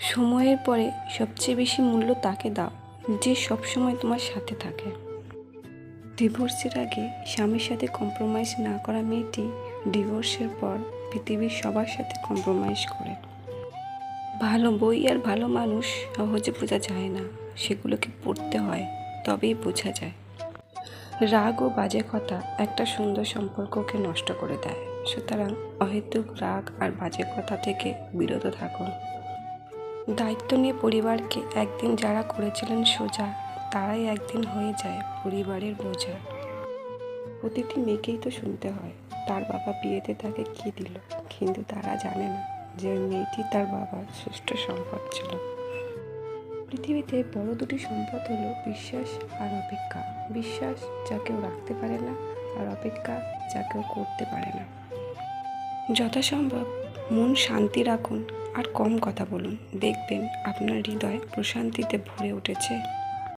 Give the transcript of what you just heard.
সময়ের পরে সবচেয়ে বেশি মূল্য তাকে দাও, যে সবসময় তোমার সাথে থাকে। ডিভোর্সের আগে স্বামীর সাথে কম্প্রোমাইজ না করা মেয়েটি ডিভোর্সের পর পৃথিবীর সবার সাথে কম্প্রোমাইজ করে। ভালো বই আর ভালো মানুষ সহজে বোঝা যায় না, সেগুলোকে পড়তে হয়, তবেই বোঝা যায়। রাগ ও বাজে কথা একটা সুন্দর সম্পর্ককে নষ্ট করে দেয়। সুতরাং অহেতুক রাগ আর বাজে কথা থেকে বিরত থাকুন। দায়িত্ব নিয়ে পরিবারকে একদিন যারা করেছিলেন সোজা, তারাই একদিন হয়ে যায় পরিবারের বোঝা। প্রতিটি মেয়েকেই তো শুনতে হয়, তার বাবা বিয়েতে তাকে কী দিল? কিন্তু তারা জানে না যে মেয়েটি তার বাবার শ্রেষ্ঠ সম্পদ ছিল। পৃথিবীতে বড় দুটি সম্পদ হলো বিশ্বাস আর অপেক্ষা। বিশ্বাস যা কেউ রাখতে পারে না আর অপেক্ষা যা কেউ করতে পারে না। যথাসম্ভব মন শান্তি রাখুন আর কম কথা বলুন। দেখবেন আপনার হৃদয় প্রশান্তিতে ভরে উঠেছে।